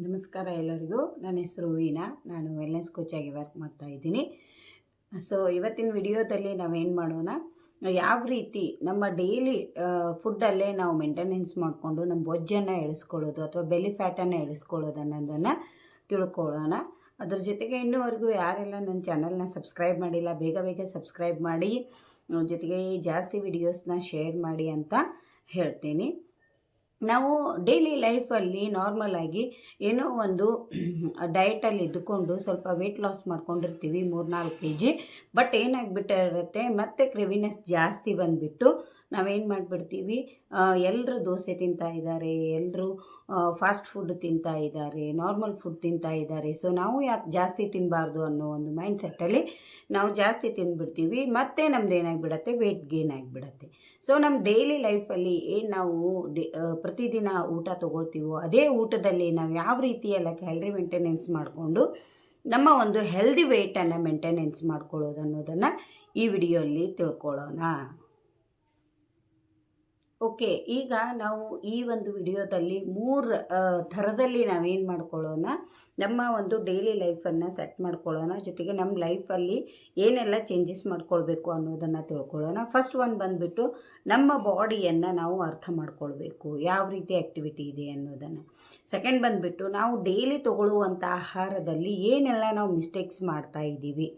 ನಮಸ್ಕಾರ ಎಲ್ಲರಿಗೂ. ನನ್ನ ಹೆಸರು ವೀಣಾ. ನಾನು ವೆಲ್ನೆಸ್ ಕೋಚಾಗಿ ವರ್ಕ್ ಮಾಡ್ತಾ ಇದ್ದೀನಿ. ಸೊ ಇವತ್ತಿನ ವಿಡಿಯೋದಲ್ಲಿ ನಾವೇನು ಮಾಡೋಣ? ಯಾವ ರೀತಿ ನಮ್ಮ ಡೈಲಿ ಫುಡ್ಡಲ್ಲೇ ನಾವು ಮೇಂಟೆನೆನ್ಸ್ ಮಾಡಿಕೊಂಡು ನಮ್ಮ ಬೊಜ್ಜನ್ನು ಇಳಿಸ್ಕೊಳ್ಳೋದು ಅಥವಾ ಬೆಲಿ ಫ್ಯಾಟನ್ನು ಇಳಿಸ್ಕೊಳ್ಳೋದು ಅನ್ನೋದನ್ನು ತಿಳ್ಕೊಳ್ಳೋಣ. ಅದ್ರ ಜೊತೆಗೆ ಇನ್ನೂವರೆಗೂ ಯಾರೆಲ್ಲ ನನ್ನ ಚಾನಲ್ನ ಸಬ್ಸ್ಕ್ರೈಬ್ ಮಾಡಿಲ್ಲ, ಬೇಗ ಬೇಗ ಸಬ್ಸ್ಕ್ರೈಬ್ ಮಾಡಿ ಜೊತೆಗೆ ಜಾಸ್ತಿ ವಿಡಿಯೋಸ್ನ ಶೇರ್ ಮಾಡಿ ಅಂತ ಹೇಳ್ತೀನಿ. ನಾವು ಡೈಲಿ ಲೈಫಲ್ಲಿ ನಾರ್ಮಲ್ ಆಗಿ ಏನೋ ಒಂದು ಡಯಟಲ್ಲಿ ಇದ್ದುಕೊಂಡು ಸ್ವಲ್ಪ ವೆಯ್ಟ್ ಲಾಸ್ ಮಾಡ್ಕೊಂಡಿರ್ತೀವಿ ಮೂರ್ನಾಲ್ಕು ಕೆ ಜಿ ಬಟ್ ಏನಾಗ್ಬಿಟ್ಟಿರುತ್ತೆ, ಮತ್ತೆ ಕ್ರೆವಿನೆಸ್ ಜಾಸ್ತಿ ಬಂದುಬಿಟ್ಟು ನಾವೇನು ಮಾಡಿಬಿಡ್ತೀವಿ ಎಲ್ಲರೂ ದೋಸೆ ತಿಂತಾ ಇದ್ದಾರೆ ಎಲ್ಲರೂ ಫಾಸ್ಟ್ ಫುಡ್ ತಿಂತಾ ಇದ್ದಾರೆ ನಾರ್ಮಲ್ ಫುಡ್ ತಿಂತಾ ಇದ್ದಾರೆ. ಸೊ ನಾವು ಯಾಕೆ ಜಾಸ್ತಿ ತಿನ್ನಬಾರ್ದು ಅನ್ನೋ ಒಂದು ಮೈಂಡ್ ಸೆಟ್ಟಲ್ಲಿ ನಾವು ಜಾಸ್ತಿ ತಿಂದ್ಬಿಡ್ತೀವಿ, ಮತ್ತೆ ನಮ್ದು ಏನಾಗ್ಬಿಡತ್ತೆ ವೆಯ್ಟ್ ಗೇನ್ ಆಗಿಬಿಡತ್ತೆ. ಸೊ ನಮ್ಮ ಡೈಲಿ ಲೈಫಲ್ಲಿ ಏನು ನಾವು ಪ್ರತಿದಿನ ಊಟ ತೊಗೊಳ್ತೀವೋ, ಅದೇ ಊಟದಲ್ಲಿ ನಾವು ಯಾವ ರೀತಿಯೆಲ್ಲ ಕ್ಯಾಲ್ರಿ ಮೇಂಟೆನೆನ್ಸ್ ಮಾಡಿಕೊಂಡು ನಮ್ಮ ಒಂದು ಹೆಲ್ದಿ ವೆಯ್ಟನ್ನು ಮೇಂಟೆನೆನ್ಸ್ ಮಾಡ್ಕೊಳ್ಳೋದು ಅನ್ನೋದನ್ನು ಈ ವಿಡಿಯೋಲ್ಲಿ ತಿಳ್ಕೊಳ್ಳೋಣ. ಓಕೆ, ಈಗ ನಾವು ಈ ಒಂದು ವಿಡಿಯೋದಲ್ಲಿ ಮೂರು ಥರದಲ್ಲಿ ನಾವೇನು ಮಾಡ್ಕೊಳ್ಳೋಣ? ನಮ್ಮ ಒಂದು ಡೈಲಿ ಲೈಫನ್ನು ಸೆಟ್ ಮಾಡ್ಕೊಳ್ಳೋಣ. ಜೊತೆಗೆ ನಮ್ಮ ಲೈಫಲ್ಲಿ ಏನೆಲ್ಲ ಚೇಂಜಸ್ ಮಾಡ್ಕೊಳ್ಬೇಕು ಅನ್ನೋದನ್ನು ತಿಳ್ಕೊಳ್ಳೋಣ. ಫಸ್ಟ್ ಒನ್ ಬಂದುಬಿಟ್ಟು ನಮ್ಮ ಬಾಡಿಯನ್ನು ನಾವು ಅರ್ಥ ಮಾಡ್ಕೊಳ್ಬೇಕು. ಯಾವ ರೀತಿ ಆ್ಯಕ್ಟಿವಿಟಿ ಇದೆ ಅನ್ನೋದನ್ನು. ಸೆಕೆಂಡ್ ಬಂದುಬಿಟ್ಟು ನಾವು ಡೈಲಿ ತಗೊಳ್ಳುವಂಥ ಆಹಾರದಲ್ಲಿ ಏನೆಲ್ಲ ನಾವು ಮಿಸ್ಟೇಕ್ಸ್ ಮಾಡ್ತಾ ಇದ್ದೀವಿ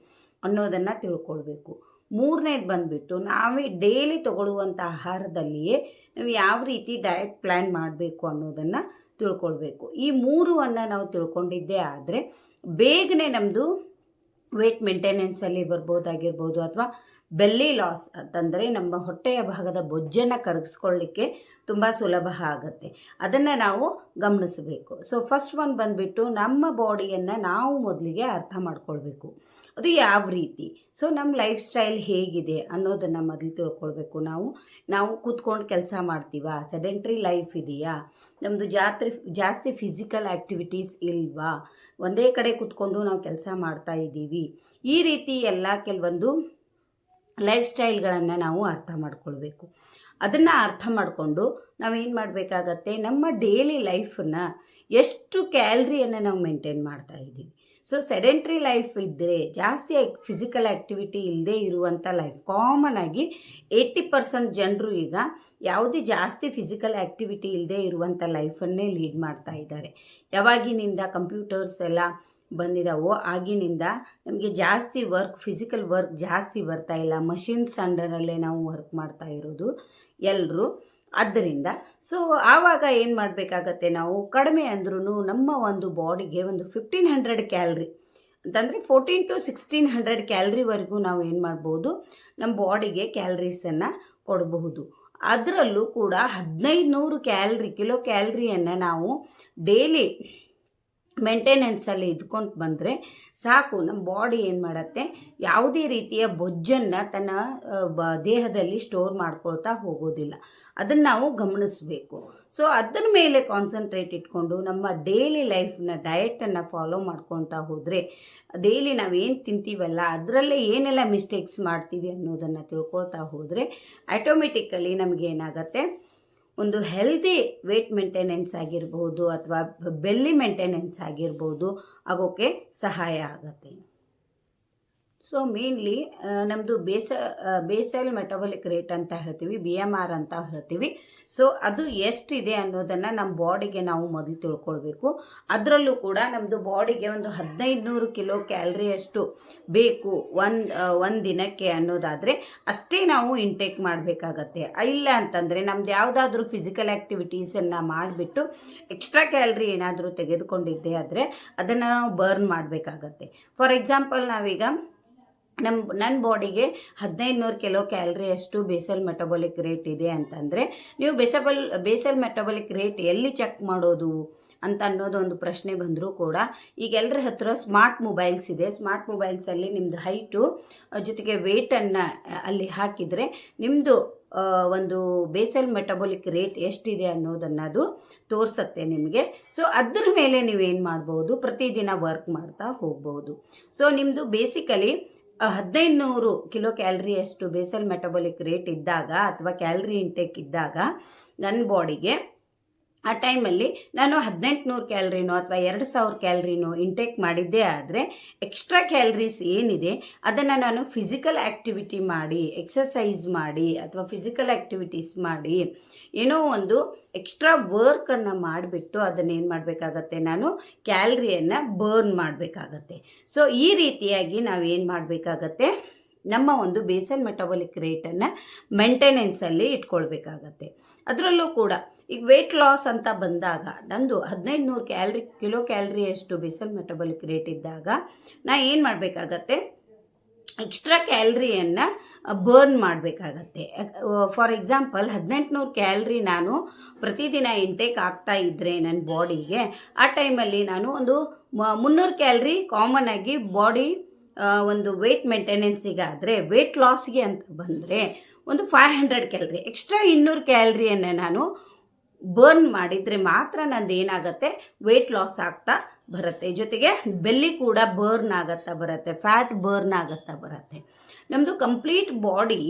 ಅನ್ನೋದನ್ನು ತಿಳ್ಕೊಳ್ಬೇಕು. ಮೂರನೇದು ಬಂದುಬಿಟ್ಟು ನಾವೇ ಡೈಲಿ ತಗೊಳ್ಳುವಂಥ ಆಹಾರದಲ್ಲಿಯೇ ನಾವು ಯಾವ ರೀತಿ ಡಯಟ್ ಪ್ಲ್ಯಾನ್ ಮಾಡಬೇಕು ಅನ್ನೋದನ್ನು ತಿಳ್ಕೊಳ್ಬೇಕು. ಈ ಮೂರನ್ನು ನಾವು ತಿಳ್ಕೊಂಡಿದ್ದೇ ಆದರೆ ಬೇಗನೆ ನಮ್ಮದು ವೆಯ್ಟ್ ಮೇಂಟೆನೆನ್ಸಲ್ಲಿ ಬರ್ಬೋದಾಗಿರ್ಬೋದು ಅಥವಾ ಬೆಲ್ಲಿ ಲಾಸ್ ಅಂತಂದರೆ ನಮ್ಮ ಹೊಟ್ಟೆಯ ಭಾಗದ ಬೊಜ್ಜನ್ನು ಕರಗಿಸ್ಕೊಳ್ಳಿಕ್ಕೆ ತುಂಬ ಸುಲಭ ಆಗುತ್ತೆ. ಅದನ್ನು ನಾವು ಗಮನಿಸಬೇಕು. ಸೊ ಫಸ್ಟ್ ಒನ್ ಬಂದುಬಿಟ್ಟು ನಮ್ಮ ಬಾಡಿಯನ್ನು ನಾವು ಮೊದಲಿಗೆ ಅರ್ಥ ಮಾಡ್ಕೊಳ್ಬೇಕು. ಅದು ಯಾವ ರೀತಿ? ಸೊ ನಮ್ಮ ಲೈಫ್ ಸ್ಟೈಲ್ ಹೇಗಿದೆ ಅನ್ನೋದನ್ನು ಮೊದಲು ತಿಳ್ಕೊಳ್ಬೇಕು ನಾವು. ನಾವು ಕೂತ್ಕೊಂಡು ಕೆಲಸ ಮಾಡ್ತೀವಾ? ಸೆಡೆಂಟ್ರಿ ಲೈಫ್ ಇದೆಯಾ? ನಮ್ಮದು ಜಾತ್ರೆ, ಜಾಸ್ತಿ ಫಿಸಿಕಲ್ ಆ್ಯಕ್ಟಿವಿಟೀಸ್ ಇಲ್ವಾ? ಒಂದೇ ಕಡೆ ಕೂತ್ಕೊಂಡು ನಾವು ಕೆಲಸ ಮಾಡ್ತಾ ಇದ್ದೀವಿ. ಈ ರೀತಿ ಎಲ್ಲ ಕೆಲವೊಂದು ಲೈಫ್ ಸ್ಟೈಲ್ಗಳನ್ನು ನಾವು ಅರ್ಥ ಮಾಡ್ಕೊಳ್ಬೇಕು. ಅದನ್ನು ಅರ್ಥ ಮಾಡಿಕೊಂಡು ನಾವೇನು ಮಾಡಬೇಕಾಗತ್ತೆ, ನಮ್ಮ ಡೈಲಿ ಲೈಫನ್ನು ಎಷ್ಟು ಕ್ಯಾಲ್ರಿಯನ್ನು ನಾವು ಮೇಂಟೈನ್ ಮಾಡ್ತಾ ಇದ್ದೀವಿ. ಸೊ, ಸೆಡೆಂಟ್ರಿ ಲೈಫ್ ಇದ್ದರೆ ಜಾಸ್ತಿ ಫಿಸಿಕಲ್ ಆ್ಯಕ್ಟಿವಿಟಿ ಇಲ್ಲದೆ ಇರುವಂಥ ಲೈಫ್, ಕಾಮನ್ ಆಗಿ ಏಯ್ಟಿ ಪರ್ಸೆಂಟ್ ಜನರು ಈಗ ಯಾವುದೇ ಜಾಸ್ತಿ ಫಿಸಿಕಲ್ ಆ್ಯಕ್ಟಿವಿಟಿ ಇಲ್ಲದೆ ಇರುವಂಥ ಲೈಫನ್ನೇ ಲೀಡ್ ಮಾಡ್ತಾ ಇದ್ದಾರೆ. ಯಾವಾಗಿನಿಂದ ಕಂಪ್ಯೂಟರ್ಸ್ ಎಲ್ಲ ಬಂದಿದ್ದಾವೋ ಆಗಿನಿಂದ ನಮಗೆ ಜಾಸ್ತಿ ವರ್ಕ್ ಫಿಸಿಕಲ್ ವರ್ಕ್ ಜಾಸ್ತಿ ಬರ್ತಾ ಇಲ್ಲ. ಮಷಿನ್ಸ್ ಅಂಡರಲ್ಲೇ ನಾವು ವರ್ಕ್ ಮಾಡ್ತಾ ಇರೋದು ಎಲ್ಲರೂ ಆದ್ದರಿಂದ ಸೊ ಆವಾಗ ಏನು ಮಾಡಬೇಕಾಗತ್ತೆ ನಾವು? ಕಡಿಮೆ ಅಂದ್ರೂ ನಮ್ಮ ಒಂದು ಬಾಡಿಗೆ ಒಂದು ಫಿಫ್ಟೀನ್ ಹಂಡ್ರೆಡ್ ಕ್ಯಾಲ್ರಿ ಅಂತಂದರೆ ಫೋರ್ಟೀನ್ ಟು ಸಿಕ್ಸ್ಟೀನ್ ಹಂಡ್ರೆಡ್ ಕ್ಯಾಲ್ರಿವರೆಗೂ ನಾವು ಏನು ಮಾಡ್ಬೋದು? ನಮ್ಮ ಬಾಡಿಗೆ ಕ್ಯಾಲ್ರೀಸನ್ನು ಕೊಡಬಹುದು. ಅದರಲ್ಲೂ ಕೂಡ ಹದಿನೈದು ನೂರು ಕ್ಯಾಲ್ರಿ ಕಿಲೋ ಕ್ಯಾಲ್ರಿಯನ್ನು ನಾವು ಡೈಲಿ ಮೇಂಟೆನೆನ್ಸಲ್ಲಿ ಇದ್ಕೊಂಡು ಬಂದರೆ ಸಾಕು ನಮ್ಮ ಬಾಡಿ ಏನು ಮಾಡುತ್ತೆ? ಯಾವುದೇ ರೀತಿಯ ಬೊಜ್ಜನ್ನು ತನ್ನ ದೇಹದಲ್ಲಿ ಸ್ಟೋರ್ ಮಾಡ್ಕೊಳ್ತಾ ಹೋಗೋದಿಲ್ಲ. ಅದನ್ನು ನಾವು ಗಮನಿಸಬೇಕು. ಸೊ ಅದರ ಮೇಲೆ ಕಾನ್ಸಂಟ್ರೇಟ್ ಇಟ್ಕೊಂಡು ನಮ್ಮ ಡೈಲಿ ಲೈಫ್ನ ಡಯೆಟನ್ನು ಫಾಲೋ ಮಾಡ್ಕೊತಾ ಹೋದರೆ ಡೈಲಿ ನಾವೇನು ತಿಂತೀವಲ್ಲ, ಅದರಲ್ಲೇ ಏನೆಲ್ಲ ಮಿಸ್ಟೇಕ್ಸ್ ಮಾಡ್ತೀವಿ ಅನ್ನೋದನ್ನು ತಿಳ್ಕೊಳ್ತಾ ಹೋದರೆ ಆಟೋಮೆಟಿಕಲಿ ನಮಗೇನಾಗತ್ತೆ ಒಂದು ಹೆಲ್ದಿ ವೇಟ್ ಮೇಂಟೆನೆನ್ಸ್ ಆಗಿರ್ಬೋದು ಅಥವಾ ಬೆಲ್ಲಿ ಮೇಂಟೆನೆನ್ಸ್ ಆಗಿರ್ಬೋದು ಆಗೋಕ್ಕೆ ಸಹಾಯ ಆಗುತ್ತೆ. ಸೊ ಮೇನ್ಲಿ ನಮ್ಮದು ಬೇಸ ಬೇಸಲ್ ಮೆಟಬಲಿಕ್ ರೇಟ್ ಅಂತ ಹೇಳ್ತೀವಿ, ಬಿ ಎಂ ಆರ್ ಅಂತ ಹೇಳ್ತೀವಿ. ಸೊ ಅದು ಎಷ್ಟಿದೆ ಅನ್ನೋದನ್ನು ನಮ್ಮ ಬಾಡಿಗೆ ನಾವು ಮೊದಲು ತಿಳ್ಕೊಳ್ಬೇಕು. ಅದರಲ್ಲೂ ಕೂಡ ನಮ್ಮದು ಬಾಡಿಗೆ ಒಂದು ಹದಿನೈದು ನೂರು ಕಿಲೋ ಕ್ಯಾಲ್ರಿಯಷ್ಟು ಬೇಕು ಒಂದು ಒಂದು ದಿನಕ್ಕೆ ಅನ್ನೋದಾದರೆ, ಅಷ್ಟೇ ನಾವು ಇಂಟೇಕ್ ಮಾಡಬೇಕಾಗತ್ತೆ. ಇಲ್ಲ ಅಂತಂದರೆ, ನಮ್ದು ಯಾವುದಾದ್ರೂ ಫಿಸಿಕಲ್ ಆ್ಯಕ್ಟಿವಿಟೀಸನ್ನು ಮಾಡಿಬಿಟ್ಟು ಎಕ್ಸ್ಟ್ರಾ ಕ್ಯಾಲ್ರಿ ಏನಾದರೂ ತೆಗೆದುಕೊಂಡಿದ್ದೆ ಆದರೆ, ಅದನ್ನು ನಾವು ಬರ್ನ್ ಮಾಡಬೇಕಾಗತ್ತೆ. ಫಾರ್ ಎಕ್ಸಾಂಪಲ್ ನಾವೀಗ ನಮ್ಮ ನನ್ನ ಬಾಡಿಗೆ ಹದಿನೈದು ನೂರು ಕಿಲೋ ಕ್ಯಾಲ್ರಿಯಷ್ಟು ಬೇಸಲ್ ಮೆಟಬಾಲಿಕ್ ರೇಟ್ ಇದೆ ಅಂತಂದರೆ, ನೀವು ಬೇಸಬಲ್, ಬೇಸಲ್ ಮೆಟಬಾಲಿಕ್ ರೇಟ್ ಎಲ್ಲಿ ಚೆಕ್ ಮಾಡೋದು ಅಂತ ಅನ್ನೋದು ಒಂದು ಪ್ರಶ್ನೆ ಬಂದರೂ ಕೂಡ ಈಗ ಎಲ್ಲರ ಹತ್ರ ಸ್ಮಾರ್ಟ್ ಮೊಬೈಲ್ಸ್ ಇದೆ. ಸ್ಮಾರ್ಟ್ ಮೊಬೈಲ್ಸಲ್ಲಿ ನಿಮ್ಮದು ಹೈಟು ಜೊತೆಗೆ ವೇಟನ್ನು ಅಲ್ಲಿ ಹಾಕಿದರೆ ನಿಮ್ಮದು ಒಂದು ಬೇಸಲ್ ಮೆಟಬಾಲಿಕ್ ರೇಟ್ ಎಷ್ಟಿದೆ ಅನ್ನೋದನ್ನು ಅದು ತೋರಿಸತ್ತೆ ನಿಮಗೆ. ಸೊ, ಅದ್ರ ಮೇಲೆ ನೀವೇನು ಮಾಡ್ಬೋದು? ಪ್ರತಿದಿನ ವರ್ಕ್ ಮಾಡ್ತಾ ಹೋಗ್ಬೋದು. ಸೊ ನಿಮ್ಮದು ಬೇಸಿಕಲಿ ಹದಿನೈದು ನೂರು ಕಿಲೋ ಕ್ಯಾಲ್ರಿಯಷ್ಟು ಬೇಸಲ್ ಮೆಟಬಾಲಿಕ್ ರೇಟ್ ಇದ್ದಾಗ ಅಥವಾ ಕ್ಯಾಲ್ರಿ ಇಂಟೇಕ್ ಇದ್ದಾಗ ನನ್ನ ಬಾಡಿಗೆ ಆ ಟೈಮಲ್ಲಿ ನಾನು ಹದಿನೆಂಟುನೂರು ಕ್ಯಾಲ್ರಿನೋ ಅಥವಾ ಎರಡು ಸಾವಿರ ಕ್ಯಾಲ್ರಿನೋ ಇಂಟೇಕ್ ಮಾಡಿದ್ದೇ ಆದರೆ ಎಕ್ಸ್ಟ್ರಾ ಕ್ಯಾಲ್ರೀಸ್ ಏನಿದೆ ಅದನ್ನು ನಾನು ಫಿಸಿಕಲ್ ಆ್ಯಕ್ಟಿವಿಟಿ ಮಾಡಿ ಎಕ್ಸಸೈಸ್ ಮಾಡಿ ಅಥವಾ ಫಿಸಿಕಲ್ ಆ್ಯಕ್ಟಿವಿಟೀಸ್ ಮಾಡಿ ಏನೋ ಒಂದು ಎಕ್ಸ್ಟ್ರಾ ವರ್ಕನ್ನು ಮಾಡಿಬಿಟ್ಟು ಅದನ್ನೇನು ಮಾಡಬೇಕಾಗತ್ತೆ ನಾನು ಕ್ಯಾಲ್ರಿಯನ್ನು ಬರ್ನ್ ಮಾಡಬೇಕಾಗತ್ತೆ. ಸೊ ಈ ರೀತಿಯಾಗಿ ನಾವೇನು ಮಾಡಬೇಕಾಗತ್ತೆ? ನಮ್ಮ ಒಂದು ಬೇಸಲ್ ಮೆಟಬಾಲಿಕ್ ರೇಟನ್ನು ಮೇಂಟೆನೆನ್ಸಲ್ಲಿ ಇಟ್ಕೊಳ್ಬೇಕಾಗತ್ತೆ. ಅದರಲ್ಲೂ ಕೂಡ ಈಗ ವೆಯ್ಟ್ ಲಾಸ್ ಅಂತ ಬಂದಾಗ, ನಂದು ಹದಿನೈದು ನೂರು ಕ್ಯಾಲ್ರಿ, ಕಿಲೋ ಕ್ಯಾಲ್ರಿಯಷ್ಟು ಬೇಸಲ್ ಮೆಟಬಾಲಿಕ್ ರೇಟ್ ಇದ್ದಾಗ, ನಾ ಏನು ಮಾಡಬೇಕಾಗತ್ತೆ? ಎಕ್ಸ್ಟ್ರಾ ಕ್ಯಾಲ್ರಿಯನ್ನು ಬರ್ನ್ ಮಾಡಬೇಕಾಗತ್ತೆ. ಫಾರ್ ಎಕ್ಸಾಂಪಲ್ ಹದಿನೆಂಟುನೂರು ಕ್ಯಾಲ್ರಿ ನಾನು ಪ್ರತಿದಿನ ಇಂಟೇಕ್ ಆಗ್ತಾ ಇದ್ದರೆ ನನ್ನ ಬಾಡಿಗೆ ಆ ಟೈಮಲ್ಲಿ ನಾನು ಒಂದು ಮುನ್ನೂರು ಕ್ಯಾಲ್ರಿ ಕಾಮನ್ ಆಗಿ ಬಾಡಿ ಒಂದು ವೆಯ್ಟ್ ಮೇಂಟೆನೆನ್ಸಿಗಾದರೆ ವೆಯ್ಟ್ ಲಾಸ್ಗೆ ಅಂತ ಬಂದರೆ ಒಂದು ಫೈವ್ ಹಂಡ್ರೆಡ್ ಕ್ಯಾಲ್ರಿ ಎಕ್ಸ್ಟ್ರಾ ಇನ್ನೂರು ಕ್ಯಾಲ್ರಿಯನ್ನು ನಾನು ಬರ್ನ್ ಮಾಡಿದರೆ ಮಾತ್ರ ನಂದು ಏನಾಗುತ್ತೆ? ವೆಯ್ಟ್ ಲಾಸ್ ಆಗ್ತಾ ಬರುತ್ತೆ. ಜೊತೆಗೆ ಬೆಲ್ಲಿ ಕೂಡ ಬರ್ನ್ ಆಗುತ್ತಾ ಬರುತ್ತೆ. ಫ್ಯಾಟ್ ಬರ್ನ್ ಆಗುತ್ತಾ ಬರುತ್ತೆ. ನಮ್ಮದು ಕಂಪ್ಲೀಟ್ ಬಾಡಿ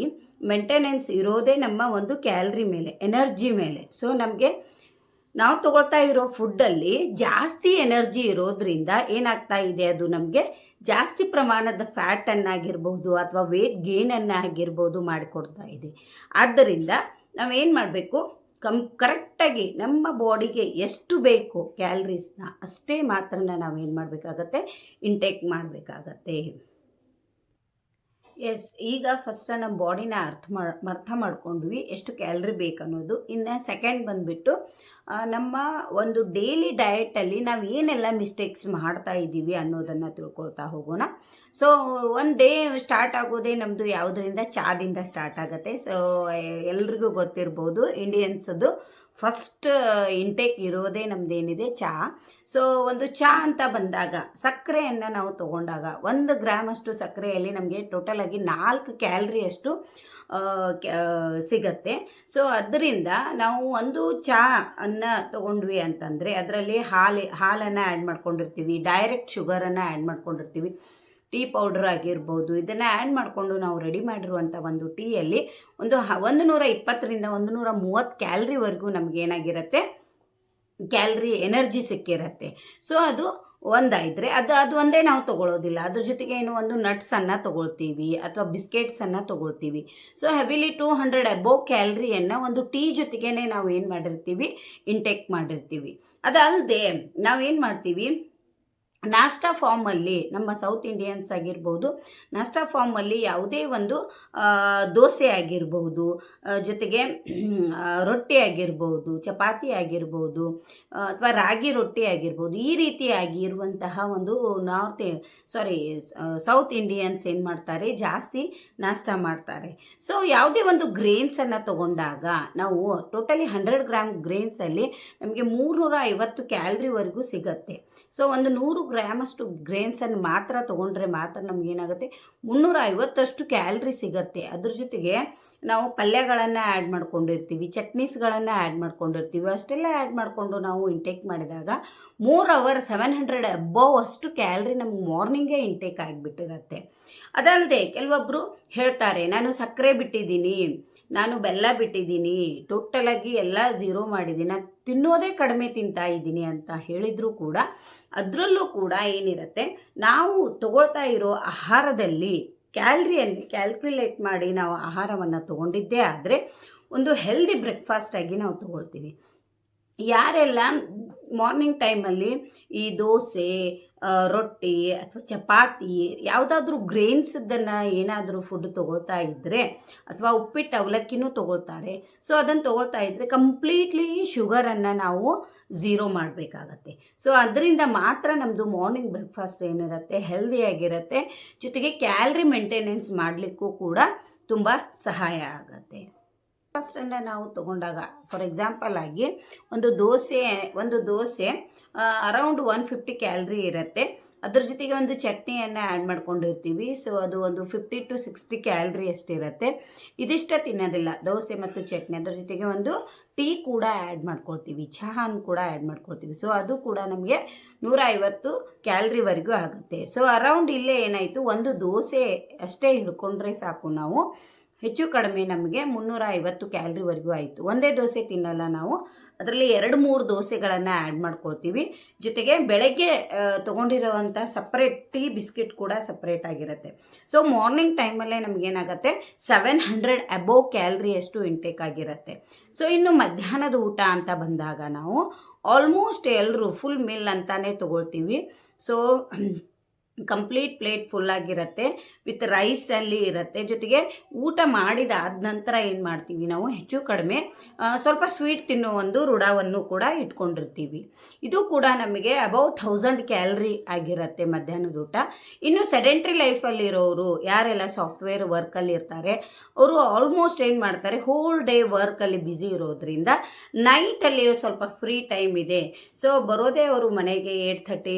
ಮೇಂಟೆನೆನ್ಸ್ ಇರೋದೇ ನಮ್ಮ ಒಂದು ಕ್ಯಾಲ್ರಿ ಮೇಲೆ ಎನರ್ಜಿ ಮೇಲೆ. ಸೊ ನಮಗೆ ನಾವು ತಗೊಳ್ತಾ ಇರೋ ಫುಡ್ಡಲ್ಲಿ ಜಾಸ್ತಿ ಎನರ್ಜಿ ಇರೋದ್ರಿಂದ ಏನಾಗ್ತಾ ಇದೆ ಅದು ನಮಗೆ ಜಾಸ್ತಿ ಪ್ರಮಾಣದ ಫ್ಯಾಟನ್ನಾಗಿರ್ಬೋದು ಅಥವಾ ವೇಟ್ ಗೇನನ್ನು ಆಗಿರ್ಬೋದು ಮಾಡಿಕೊಡ್ತಾ ಇದೆ. ಆದ್ದರಿಂದ ನಾವೇನು ಮಾಡಬೇಕು? ಕಮ್ ಕರೆಕ್ಟಾಗಿ ನಮ್ಮ ಬಾಡಿಗೆ ಎಷ್ಟು ಬೇಕು ಕ್ಯಾಲ್ರೀಸ್ನ ಅಷ್ಟೇ ಮಾತ್ರನ ನಾವೇನು ಮಾಡಬೇಕಾಗತ್ತೆ? ಇಂಟೇಕ್ ಮಾಡಬೇಕಾಗತ್ತೆ. ಎಸ್, ಈಗ ಫಸ್ಟ್ ನಮ್ಮ ಬಾಡಿನ ಅರ್ಥ ಮಾ, ಅರ್ಥ ಮಾಡ್ಕೊಂಡ್ವಿ ಎಷ್ಟು ಕ್ಯಾಲ್ರಿ ಬೇಕನ್ನೋದು. ಇನ್ನು ಸೆಕೆಂಡ್ ಬಂದುಬಿಟ್ಟು ನಮ್ಮ ಒಂದು ಡೈಲಿ ಡಯಟಲ್ಲಿ ನಾವು ಏನೆಲ್ಲ ಮಿಸ್ಟೇಕ್ಸ್ ಮಾಡ್ತಾ ಇದ್ದೀವಿ ಅನ್ನೋದನ್ನು ತಿಳ್ಕೊಳ್ತಾ ಹೋಗೋಣ. ಸೊ ಒಂದು ಡೇ ಸ್ಟಾರ್ಟ್ ಆಗೋದೇ ನಮ್ಮದು ಯಾವುದರಿಂದ? ಚಾದಿಂದ ಸ್ಟಾರ್ಟ್ ಆಗುತ್ತೆ. ಸೊ ಎಲ್ರಿಗೂ ಗೊತ್ತಿರ್ಬೋದು ಇಂಡಿಯನ್ಸದು ಫಸ್ಟ್ ಇಂಟೇಕ್ ಇರೋದೇ ನಮ್ದೇನಿದೆ ಚಹಾ ಸೊ ಒಂದು ಚಹಾ ಅಂತ ಬಂದಾಗ, ಸಕ್ಕರೆಯನ್ನು ನಾವು ತಗೊಂಡಾಗ, ಒಂದು ಗ್ರಾಮಷ್ಟು ಸಕ್ಕರೆಯಲ್ಲಿ ನಮಗೆ ಟೋಟಲಾಗಿ ನಾಲ್ಕು ಕ್ಯಾಲ್ರಿಯಷ್ಟು ಸಿಗತ್ತೆ. ಸೊ ಅದರಿಂದ ನಾವು ಒಂದು ಚಹಾ ಅನ್ನ ತಗೊಂಡ್ವಿ ಅಂತಂದರೆ, ಅದರಲ್ಲಿ ಹಾಲು, ಹಾಲನ್ನು ಆ್ಯಡ್ ಮಾಡ್ಕೊಂಡಿರ್ತೀವಿ ಡೈರೆಕ್ಟ್ ಶುಗರನ್ನು ಆ್ಯಡ್ ಮಾಡ್ಕೊಂಡಿರ್ತೀವಿ. ಟೀ ಪೌಡರ್ ಆಗಿರ್ಬೋದು, ಇದನ್ನು ಆ್ಯಡ್ ಮಾಡಿಕೊಂಡು ನಾವು ರೆಡಿ ಮಾಡಿರುವಂಥ ಒಂದು ಟೀಯಲ್ಲಿ ಒಂದು ಒಂದು ನೂರ ಇಪ್ಪತ್ತರಿಂದ ಒಂದು ನೂರ ಮೂವತ್ತು ಕ್ಯಾಲ್ರಿವರೆಗೂ ನಮ್ಗೆ ಏನಾಗಿರುತ್ತೆ? Calorie energy ಸಿಕ್ಕಿರತ್ತೆ. ಸೊ ಅದು ಒಂದಾಯಿದ್ರೆ ಅದು ಅದು ಒಂದೇ ನಾವು ತಗೊಳ್ಳೋದಿಲ್ಲ ಅದ್ರ ಜೊತೆಗೆ ಏನು ಒಂದು ನಟ್ಸನ್ನು ತೊಗೊಳ್ತೀವಿ, ಅಥವಾ ಬಿಸ್ಕೆಟ್ಸನ್ನು ತೊಗೊಳ್ತೀವಿ. So heavily two hundred above ಕ್ಯಾಲ್ರಿಯನ್ನು ಒಂದು ಟೀ ಜೊತೆಗೇ ನಾವು ಏನು ಮಾಡಿರ್ತೀವಿ? ಇಂಟೇಕ್ ಮಾಡಿರ್ತೀವಿ. ಅದಲ್ಲದೆ ನಾವೇನು ಮಾಡ್ತೀವಿ? ನಾಷ್ಟಾ ಫಾರ್ಮಲ್ಲಿ, ನಮ್ಮ ಸೌತ್ ಇಂಡಿಯನ್ಸ್ ಆಗಿರ್ಬೋದು ನಾಷ್ಟಾ ಫಾರ್ಮಲ್ಲಿ ಯಾವುದೇ ಒಂದು ದೋಸೆ ಆಗಿರ್ಬೋದು ಜೊತೆಗೆ ರೊಟ್ಟಿ ಆಗಿರ್ಬೋದು, ಚಪಾತಿ ಆಗಿರ್ಬೋದು ಅಥವಾ ರಾಗಿ ರೊಟ್ಟಿ ಆಗಿರ್ಬೋದು, ಈ ರೀತಿಯಾಗಿ ಇರುವಂತಹ ಒಂದು ನಾರ್ತ್ ಸಾರಿ ಸೌತ್ ಇಂಡಿಯನ್ಸ್ ಏನು ಮಾಡ್ತಾರೆ, ಜಾಸ್ತಿ ನಾಷ್ಟ ಮಾಡ್ತಾರೆ. ಸೊ ಯಾವುದೇ ಒಂದು ಗ್ರೇನ್ಸನ್ನು ತಗೊಂಡಾಗ ನಾವು ಟೋಟಲಿ ಹಂಡ್ರೆಡ್ ಗ್ರಾಮ್ ಗ್ರೇನ್ಸಲ್ಲಿ ನಮಗೆ ಮೂರುನೂರ ಐವತ್ತು ಕ್ಯಾಲ್ರಿವರೆಗೂ ಸಿಗತ್ತೆ. ಸೊ ಒಂದು ನೂರು ಗ್ರಾಮಷ್ಟು ಗ್ರೇನ್ಸನ್ನು ಮಾತ್ರ ತೊಗೊಂಡ್ರೆ ಮಾತ್ರ ನಮಗೇನಾಗುತ್ತೆ ಮುನ್ನೂರ ಐವತ್ತಷ್ಟು ಕ್ಯಾಲ್ರಿ ಸಿಗತ್ತೆ. ಅದ್ರ ಜೊತೆಗೆ ನಾವು ಪಲ್ಯಗಳನ್ನು ಆ್ಯಡ್ ಮಾಡ್ಕೊಂಡಿರ್ತೀವಿ, ಚಟ್ನೀಸ್ಗಳನ್ನು ಆ್ಯಡ್ ಮಾಡ್ಕೊಂಡಿರ್ತೀವಿ. ಅಷ್ಟೆಲ್ಲ ಆ್ಯಡ್ ಮಾಡಿಕೊಂಡು ನಾವು ಇಂಟೇಕ್ ಮಾಡಿದಾಗ ಮೂರ್ ಅವರ್ ಸೆವೆನ್ ಹಂಡ್ರೆಡ್ ಅಬೋವ್ ಅಷ್ಟು ಕ್ಯಾಲ್ರಿ ನಮ್ಗೆ ಮಾರ್ನಿಂಗೇ ಇಂಟೇಕ್ ಆಗಿಬಿಟ್ಟಿರತ್ತೆ. ಅದಲ್ಲದೆ ಕೆಲವೊಬ್ಬರು ಹೇಳ್ತಾರೆ, ನಾನು ಸಕ್ಕರೆ ಬಿಟ್ಟಿದ್ದೀನಿ. ನಾನು ಬೆಲ್ಲ ಬಿಟ್ಟಿದ್ದೀನಿ, ಟೋಟಲಾಗಿ ಎಲ್ಲ ಝೀರೋ ಮಾಡಿದ್ದೀನಿ, ನಾನು ತಿನ್ನೋದೇ ಕಡಿಮೆ ತಿಂತಾ ಇದ್ದೀನಿ ಅಂತ ಹೇಳಿದರೂ ಕೂಡ ಅದರಲ್ಲೂ ಕೂಡ ಏನಿರುತ್ತೆ, ನಾವು ತಗೊಳ್ತಾ ಇರೋ ಆಹಾರದಲ್ಲಿ ಕ್ಯಾಲ್ರಿಯಲ್ಲಿ ಕ್ಯಾಲ್ಕುಲೇಟ್ ಮಾಡಿ ನಾವು ಆಹಾರವನ್ನು ತಗೊಂಡಿದ್ದೇ ಆದರೆ ಒಂದು ಹೆಲ್ದಿ ಬ್ರೇಕ್ಫಾಸ್ಟಾಗಿ ನಾವು ತಗೊಳ್ತೀವಿ. ಯಾರೆಲ್ಲ ಮಾರ್ನಿಂಗ್ ಟೈಮಲ್ಲಿ ಈ ದೋಸೆ ರೊಟ್ಟಿ ಅಥವಾ ಚಪಾತಿ ಯಾವುದಾದ್ರೂ ಗ್ರೇನ್ಸ್ದನ್ನು ಏನಾದರೂ ಫುಡ್ ತೊಗೊಳ್ತಾ ಇದ್ದರೆ ಅಥವಾ ಉಪ್ಪಿಟ್ಟು ಅವಲಕ್ಕಿನೂ ತೊಗೊಳ್ತಾರೆ. ಸೊ ಅದನ್ನು ತೊಗೊಳ್ತಾ ಇದ್ದರೆ ಕಂಪ್ಲೀಟ್ಲಿ ಶುಗರನ್ನು ನಾವು ಝೀರೋ ಮಾಡಬೇಕಾಗತ್ತೆ. ಸೊ ಅದರಿಂದ ಮಾತ್ರ ನಮ್ಮದು ಮಾರ್ನಿಂಗ್ ಬ್ರೇಕ್ಫಾಸ್ಟ್ ಏನಿರುತ್ತೆ ಹೆಲ್ದಿಯಾಗಿರುತ್ತೆ ಜೊತೆಗೆ ಕ್ಯಾಲ್ರಿ ಮೇಂಟೆನೆನ್ಸ್ ಮಾಡಲಿಕ್ಕೂ ಕೂಡ ತುಂಬ ಸಹಾಯ ಆಗುತ್ತೆ. ಬ್ರೇಕ್ಫಾಸ್ಟನ್ನು ನಾವು ತಗೊಂಡಾಗ ಫಾರ್ ಎಕ್ಸಾಂಪಲ್ ಆಗಿ ಒಂದು ದೋಸೆ ಒಂದು dosa around one fifty calorie ಇರುತ್ತೆ. ಅದ್ರ ಜೊತೆಗೆ ಒಂದು ಚಟ್ನಿಯನ್ನು ಆ್ಯಡ್ ಮಾಡ್ಕೊಂಡಿರ್ತೀವಿ. ಸೊ ಅದು ಒಂದು ಫಿಫ್ಟಿ ಟು ಸಿಕ್ಸ್ಟಿ ಕ್ಯಾಲ್ರಿ ಅಷ್ಟಿರುತ್ತೆ ಇದಿಷ್ಟ ತಿನ್ನೋದಿಲ್ಲ, ದೋಸೆ ಮತ್ತು ಚಟ್ನಿ. ಅದ್ರ ಜೊತೆಗೆ ಒಂದು ಟೀ ಕೂಡ ಆ್ಯಡ್ ಮಾಡ್ಕೊಳ್ತೀವಿ, ಚಹಾನ ಕೂಡ ಆ್ಯಡ್ ಮಾಡ್ಕೊಳ್ತೀವಿ. ಸೊ ಅದು ಕೂಡ ನಮಗೆ ನೂರ ಐವತ್ತು ಕ್ಯಾಲ್ರಿವರೆಗೂ ಆಗುತ್ತೆ. ಸೊ ಅರೌಂಡ್ ಇಲ್ಲೇ ಏನಾಯಿತು, ಒಂದು ದೋಸೆ ಅಷ್ಟೇ ಹಿಡ್ಕೊಂಡ್ರೆ ಸಾಕು ನಾವು. ಹೆಚ್ಚು ಕಡಿಮೆ ನಮಗೆ ಮುನ್ನೂರ ಐವತ್ತು ಕ್ಯಾಲ್ರಿವರೆಗೂ ಆಯಿತು. ಒಂದೇ ದೋಸೆ ತಿನ್ನಲ್ಲ ನಾವು. ಅದರಲ್ಲಿ ಎರಡು ಮೂರು ದೋಸೆಗಳನ್ನು ಆ್ಯಡ್ ಮಾಡ್ಕೊಳ್ತೀವಿ. ಜೊತೆಗೆ ಬೆಳಗ್ಗೆ ತೊಗೊಂಡಿರೋವಂಥ ಸಪ್ರೇಟ್ ಟೀ ಬಿಸ್ಕೆಟ್ ಕೂಡ ಸಪ್ರೇಟ್ ಆಗಿರುತ್ತೆ. ಸೊ ಮಾರ್ನಿಂಗ್ ಟೈಮಲ್ಲೇ ನಮಗೇನಾಗುತ್ತೆ? ಸೆವೆನ್ ಹಂಡ್ರೆಡ್ ಅಬೋವ್ ಕ್ಯಾಲ್ರಿಯಷ್ಟು ಇಂಟೇಕ್ ಆಗಿರುತ್ತೆ. ಸೊ ಇನ್ನು ಮಧ್ಯಾಹ್ನದ ಊಟ ಅಂತ ಬಂದಾಗ ನಾವು ಆಲ್ಮೋಸ್ಟ್ ಎಲ್ಲರೂ ಫುಲ್ ಮೀಲ್ ಅಂತಲೇ ತೊಗೊಳ್ತೀವಿ. ಸೊ ಕಂಪ್ಲೀಟ್ ಪ್ಲೇಟ್ ಫುಲ್ ಆಗಿರುತ್ತೆ ವಿತ್ ರೈಸಲ್ಲಿ ಇರುತ್ತೆ. ಜೊತೆಗೆ ಊಟ ಮಾಡಿದಾದ ನಂತರ ಏನು ಮಾಡ್ತೀವಿ ನಾವು? ಹೆಚ್ಚು ಕಡಿಮೆ ಸ್ವಲ್ಪ ಸ್ವೀಟ್ ತಿನ್ನೋ ಒಂದು ರುಡಾವನ್ನು ಕೂಡ ಇಟ್ಕೊಂಡಿರ್ತೀವಿ. ಇದು ಕೂಡ ನಮಗೆ ಅಬೌವ್ ಥೌಸಂಡ್ ಕ್ಯಾಲ್ರಿ ಆಗಿರುತ್ತೆ ಮಧ್ಯಾಹ್ನದ ಊಟ. ಇನ್ನು ಸೆಡೆಂಟ್ರಿ ಲೈಫಲ್ಲಿ ಇರೋರು ಯಾರೆಲ್ಲ ಸಾಫ್ಟ್ವೇರ್ ವರ್ಕಲ್ಲಿ ಇರ್ತಾರೆ, ಅವರು ಆಲ್ಮೋಸ್ಟ್ ಏನು ಮಾಡ್ತಾರೆ? ಹೋಲ್ ಡೇ ವರ್ಕಲ್ಲಿ ಬ್ಯುಸಿ ಇರೋದ್ರಿಂದ ನೈಟಲ್ಲಿ ಸ್ವಲ್ಪ ಫ್ರೀ ಟೈಮ್ ಇದೆ. ಸೊ ಬರೋದೇ ಅವರು ಮನೆಗೆ ಏಟ್ ಥರ್ಟಿ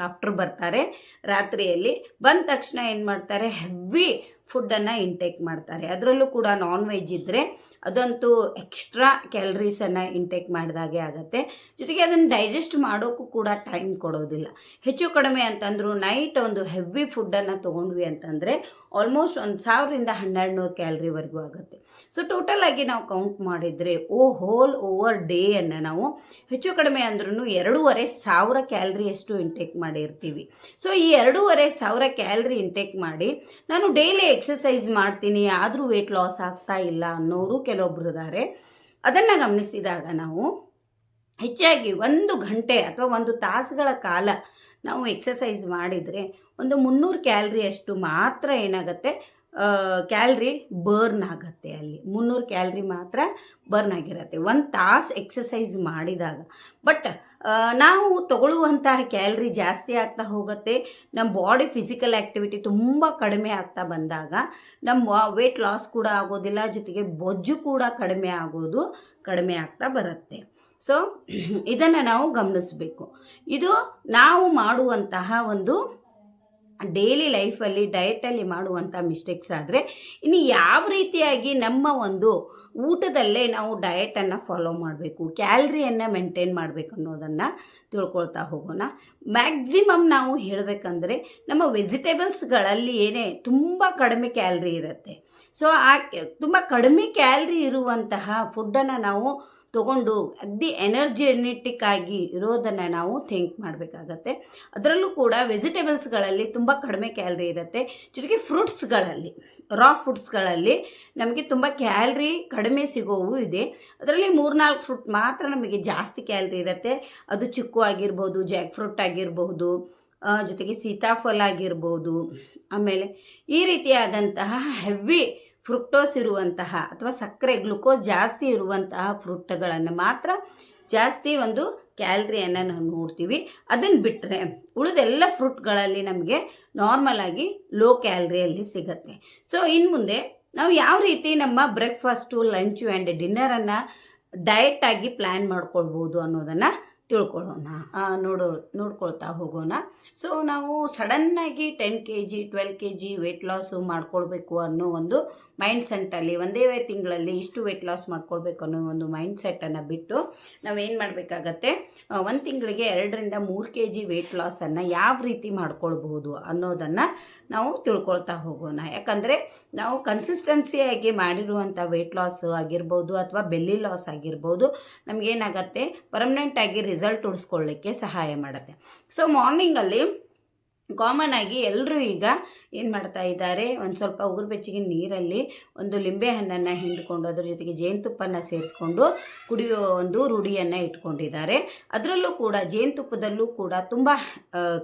ಆಫ್ಟರ್ ಬರ್ತಾರೆ. ರಾತ್ರಿಯಲ್ಲಿ ಬಂದ ತಕ್ಷಣ ಏನು ಮಾಡ್ತಾರೆ? ಹೆವಿ ಫುಡ್ಡನ್ನು ಇಂಟೇಕ್ ಮಾಡ್ತಾರೆ. ಅದರಲ್ಲೂ ಕೂಡ ನಾನ್ ವೆಜ್ ಇದ್ದರೆ ಅದಂತೂ ಎಕ್ಸ್ಟ್ರಾ ಕ್ಯಾಲರೀಸನ್ನು ಇಂಟೇಕ್ ಮಾಡಿದಾಗೆ ಆಗುತ್ತೆ. ಜೊತೆಗೆ ಅದನ್ನು ಡೈಜೆಸ್ಟ್ ಮಾಡೋಕ್ಕೂ ಕೂಡ ಟೈಮ್ ಕೊಡೋದಿಲ್ಲ. ಹೆಚ್ಚು ಕಡಿಮೆ ಅಂತಂದ್ರು ನೈಟ್ ಒಂದು ಹೆವಿ ಫುಡ್ಡನ್ನು ತೊಗೊಂಡ್ವಿ ಅಂತಂದರೆ ಆಲ್ಮೋಸ್ಟ್ ಒಂದು ಸಾವಿರದಿಂದ ಹನ್ನೆರಡು ನೂರು ಕ್ಯಾಲ್ರಿವರೆಗೂ ಆಗುತ್ತೆ. ಸೊ ಟೋಟಲ್ ಆಗಿ ನಾವು ಕೌಂಟ್ ಮಾಡಿದರೆ ಓ ಹೋಲ್ ಓವರ್ ಡೇಯನ್ನು ನಾವು ಹೆಚ್ಚು ಕಡಿಮೆ ಅಂದ್ರೂ ಎರಡೂವರೆ ಸಾವಿರ ಕ್ಯಾಲ್ರಿಯಷ್ಟು ಇಂಟೇಕ್ ಮಾಡಿರ್ತೀವಿ. ಸೊ ಈ ಎರಡೂವರೆ ಸಾವಿರ ಕ್ಯಾಲ್ರಿ ಇಂಟೇಕ್ ಮಾಡಿ ನಾನು ಡೈಲಿ ಎಕ್ಸಸೈಸ್ ಮಾಡ್ತೀನಿ, ಆದರೂ ವೆಯ್ಟ್ ಲಾಸ್ ಆಗ್ತಾ ಇಲ್ಲ ಅನ್ನೋರು ಕೆಲವೊಬ್ರು ಇದ್ದಾರೆ ಅದನ್ನು ಗಮನಿಸಿದಾಗ ನಾವು ಹೆಚ್ಚಾಗಿ ಒಂದು ಗಂಟೆ ಅಥವಾ ಒಂದು ತಾಸುಗಳ ಕಾಲ ನಾವು ಎಕ್ಸಸೈಸ್ ಮಾಡಿದರೆ ಒಂದು ಮುನ್ನೂರು ಕ್ಯಾಲ್ರಿಯಷ್ಟು ಮಾತ್ರ ಏನಾಗುತ್ತೆ? ಕ್ಯಾಲ್ರಿ ಬರ್ನ್ ಆಗುತ್ತೆ ಅಲ್ಲಿ. ಮುನ್ನೂರು ಕ್ಯಾಲ್ರಿ ಮಾತ್ರ ಬರ್ನ್ ಆಗಿರುತ್ತೆ. ಒಂದು ತಾಸು ಎಕ್ಸಸೈಸ್ ಮಾಡಿದಾಗ. ಬಟ್ ನಾವು ತಗೊಳ್ಳುವಂತಹ ಕ್ಯಾಲ್ರಿ ಜಾಸ್ತಿ ಆಗ್ತಾ ಹೋಗುತ್ತೆ. ನಮ್ಮ ಬಾಡಿ ಫಿಸಿಕಲ್ ಆ್ಯಕ್ಟಿವಿಟಿ ತುಂಬ ಕಡಿಮೆ ಆಗ್ತಾ ಬಂದಾಗ ನಮ್ಮ ವೆಯ್ಟ್ ಲಾಸ್ ಕೂಡ ಆಗೋದಿಲ್ಲ, ಜೊತೆಗೆ ಬೊಜ್ಜು ಕೂಡ ಕಡಿಮೆ ಆಗೋದು ಕಡಿಮೆ ಆಗ್ತಾ ಬರುತ್ತೆ. ಸೊ ಇದನ್ನು ನಾವು ಗಮನಿಸಬೇಕು. ಇದು ನಾವು ಮಾಡುವಂತಹ ಒಂದು ಡೈಲಿ ಲೈಫಲ್ಲಿ ಡಯಟಲ್ಲಿ ಮಾಡುವಂಥ ಮಿಸ್ಟೇಕ್ಸ್ ಆದರೆ, ಇನ್ನು ಯಾವ ರೀತಿಯಾಗಿ ನಮ್ಮ ಒಂದು ಊಟದಲ್ಲೇ ನಾವು ಡಯಟನ್ನು ಫಾಲೋ ಮಾಡಬೇಕು ಕ್ಯಾಲ್ರಿಯನ್ನು ಮೇಂಟೈನ್ ಮಾಡಬೇಕು ಅನ್ನೋದನ್ನು ತಿಳ್ಕೊಳ್ತಾ ಹೋಗೋಣ. ಮ್ಯಾಕ್ಸಿಮಮ್ ನಾವು ಹೇಳಬೇಕಂದ್ರೆ, ನಮ್ಮ ವೆಜಿಟೇಬಲ್ಸ್ಗಳಲ್ಲಿ ಏನೇ ತುಂಬ ಕಡಿಮೆ ಕ್ಯಾಲ್ರಿ ಇರುತ್ತೆ. ಸೊ ಆ, ತುಂಬ ಕಡಿಮೆ ಕ್ಯಾಲ್ರಿ ಇರುವಂತಹ ಫುಡ್ಡನ್ನು ನಾವು ತಗೊಂಡು ಅಗ್ದಿ ಎನರ್ಜೆನೆಟಿಕ್ ಆಗಿ ಇರೋದನ್ನು ನಾವು ಥಿಂಕ್ ಮಾಡಬೇಕಾಗತ್ತೆ. ಅದರಲ್ಲೂ ಕೂಡ ವೆಜಿಟೇಬಲ್ಸ್ಗಳಲ್ಲಿ ತುಂಬ ಕಡಿಮೆ ಕ್ಯಾಲ್ರಿ ಇರುತ್ತೆ. ಜೊತೆಗೆ ಫ್ರೂಟ್ಸ್ಗಳಲ್ಲಿ ರಾ ಫುಡ್ಸ್ಗಳಲ್ಲಿ ನಮಗೆ ತುಂಬ ಕ್ಯಾಲ್ರಿ ಕಡಿಮೆ ಸಿಗೋವು ಇದೆ. ಅದರಲ್ಲಿ ಮೂರ್ನಾಲ್ಕು ಫ್ರೂಟ್ ಮಾತ್ರ ನಮಗೆ ಜಾಸ್ತಿ ಕ್ಯಾಲ್ರಿ ಇರುತ್ತೆ. ಅದು ಚಿಕ್ಕು ಆಗಿರ್ಬೋದು ಜಾಕ್ ಫ್ರೂಟ್ ಆಗಿರ್ಬೋದು ಜೊತೆಗೆ ಸೀತಾಫಲ ಆಗಿರ್ಬೋದು. ಆಮೇಲೆ ಈ ರೀತಿಯಾದಂತಹ ಹೆವಿ ಫ್ರುಕ್ಟೋಸ್ ಇರುವಂತಹ ಅಥವಾ ಸಕ್ಕರೆ, ಗ್ಲುಕೋಸ್ ಜಾಸ್ತಿ ಇರುವಂತಹ ಫ್ರೂಟ್ಗಳನ್ನು ಮಾತ್ರ ಜಾಸ್ತಿ ಒಂದು ಕ್ಯಾಲ್ರಿಯನ್ನು ನಾವು ನೋಡ್ತೀವಿ. ಅದನ್ನು ಬಿಟ್ಟರೆ ಉಳಿದೆಲ್ಲ ಫ್ರೂಟ್ಗಳಲ್ಲಿ ನಮಗೆ ನಾರ್ಮಲ್ ಆಗಿ ಲೋ ಕ್ಯಾಲ್ರಿಯಲ್ಲಿ ಸಿಗುತ್ತೆ. ಸೊ ಇನ್ನು ಮುಂದೆ ನಾವು ಯಾವ ರೀತಿ ನಮ್ಮ ಬ್ರೇಕ್ಫಾಸ್ಟು, ಲಂಚು ಆ್ಯಂಡ್ ಡಿನ್ನರನ್ನು ಡಯಟಾಗಿ ಪ್ಲ್ಯಾನ್ ಮಾಡ್ಕೊಳ್ಬೋದು ಅನ್ನೋದನ್ನು ತಿಳ್ಕೊಳ್ಳೋಣ. ನೋಡೋ, ನೋಡ್ಕೊಳ್ತಾ ಹೋಗೋಣ. ಸೊ, ನಾವು ಸಡನ್ನಾಗಿ ten K G twelve K G weight loss ಮಾಡ್ಕೊಳ್ಬೇಕು ಅನ್ನೋ ಒಂದು ಮೈಂಡ್ ಸೆಟ್ಟಲ್ಲಿ ಒಂದೇ ತಿಂಗಳಲ್ಲಿ ಇಷ್ಟು ವೆಯ್ಟ್ ಲಾಸ್ ಮಾಡ್ಕೊಳ್ಬೇಕು ಅನ್ನೋ ಒಂದು ಮೈಂಡ್ ಸೆಟ್ಟನ್ನು ಬಿಟ್ಟು ನಾವೇನು ಮಾಡಬೇಕಾಗತ್ತೆ? ಒಂದು ತಿಂಗಳಿಗೆ ಎರಡರಿಂದ ಮೂರು ಕೆ ಜಿ ವೆಯ್ಟ್ ಲಾಸನ್ನು ಯಾವ ರೀತಿ ಮಾಡ್ಕೊಳ್ಬಹುದು ಅನ್ನೋದನ್ನು ನಾವು ತಿಳ್ಕೊಳ್ತಾ ಹೋಗೋಣ. ಯಾಕಂದರೆ ನಾವು ಕನ್ಸಿಸ್ಟೆನ್ಸಿಯಾಗಿ ಮಾಡಿರುವಂಥ ವೆಯ್ಟ್ ಲಾಸ್ ಆಗಿರ್ಬೋದು ಅಥವಾ ಬೆಲ್ಲಿ ಲಾಸ್ ಆಗಿರ್ಬೋದು ನಮಗೇನಾಗತ್ತೆ ಪರ್ಮನೆಂಟಾಗಿ ರಿಸಲ್ಟ್ ಉಳಿಸ್ಕೊಳ್ಳಿಕ್ಕೆ ಸಹಾಯ ಮಾಡುತ್ತೆ. ಸೊ ಮಾರ್ನಿಂಗಲ್ಲಿ ಕಾಮನ್ ಆಗಿ ಎಲ್ಲರೂ ಈಗ ಏನು ಮಾಡ್ತಾ ಇದ್ದಾರೆ? ಒಂದು ಸ್ವಲ್ಪ ಉಗುರು ಬೆಚ್ಚಗೆ ನೀರಲ್ಲಿ ಒಂದು ಲಿಂಬೆ ಹಣ್ಣನ್ನು ಹಿಂಡ್ಕೊಂಡು, ಅದ್ರ ಜೊತೆಗೆ ಜೇನುತುಪ್ಪನ ಸೇರಿಸ್ಕೊಂಡು ಕುಡಿಯೋ ಒಂದು ರೂಢಿಯನ್ನು ಇಟ್ಕೊಂಡಿದ್ದಾರೆ. ಅದರಲ್ಲೂ ಕೂಡ, ಜೇನುತುಪ್ಪದಲ್ಲೂ ಕೂಡ ತುಂಬ